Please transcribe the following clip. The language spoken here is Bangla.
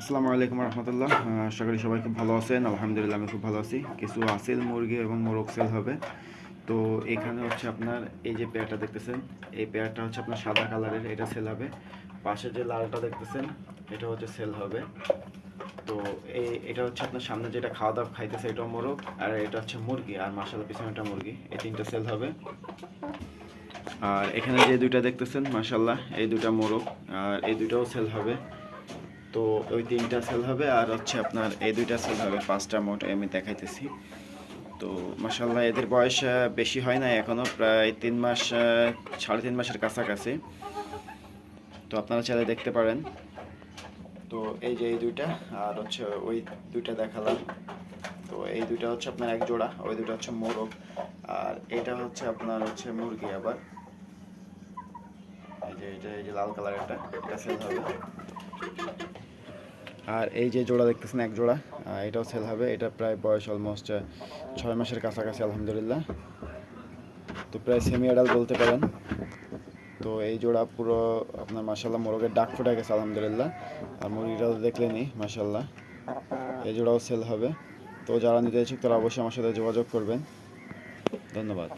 আসসালামু আলাইকুম রহমতুল্লাহ। আশা করি সবাই খুব ভালো আছেন। আলহামদুলিল্লাহ, আমি খুব ভালো আছি। কিছু আসেল মুরগি এবং মোরগ সেল হবে। তো এখানে হচ্ছে আপনার এই যে পেয়ারটা দেখতেছেন, এই পেয়ারটা হচ্ছে আপনার সাদা কালারের এটা সেল হবে। পাশে যে লালটা দেখতেছেন, এটা হচ্ছে সেল হবে। তো এই, এটা হচ্ছে আপনার সামনে যেটা খাওয়া দাওয়া খাইতেছে, এটাও মোরগ, আর এটা হচ্ছে মুরগি, আর মাসালা পিছনেটা মুরগি। এই তিনটা সেল হবে। আর এখানে যে দুইটা দেখতেছেন মাসাল্লাহ এই দুইটা মোরগ, আর এই দুইটাও সেল হবে। তো ওই তিনটা সেল হবে আর হচ্ছে আপনার এই দুইটা সেল হবে, পাঁচটা মোট আমি দেখাইতেছি। তো মাসাল্লাহ এদের বয়স বেশি হয় না এখনও প্রায় তিন মাস সাড়ে তিন মাসের কাছাকাছি। তো আপনারা চাইলে দেখতে পারেন। তো এই যে এই দুইটা, আর হচ্ছে ওই দুইটা দেখালাম। তো এই দুইটা হচ্ছে আপনার এক জোড়া, ওই দুইটা হচ্ছে মোরগ। আর এটা হচ্ছে আপনার হচ্ছে মুরগি আবার। এই যে এই যে লাল কালারেরটা এটা সেল হবে। আর এই যে জোড়া দেখতেছেন, এক জোড়া এটাও সেল হবে। এটা প্রায় বয়স অলমোস্ট ছয় মাসের কাছাকাছি, আলহামদুলিল্লাহ। তো প্রায় সেমি অ্যাডাল বলতে পারেন। তো এই জোড়া পুরো আপনার মাসাল্লাহ মোরগের ডাক ফুটে গেছে, আলহামদুলিল্লাহ। আর মুরগিটাও দেখলেনি মাসাল্লাহ এই জোড়াও সেল হবে। তো যারা নিতে ইচ্ছুক, তারা অবশ্যই আমার সাথে যোগাযোগ করবেন। ধন্যবাদ।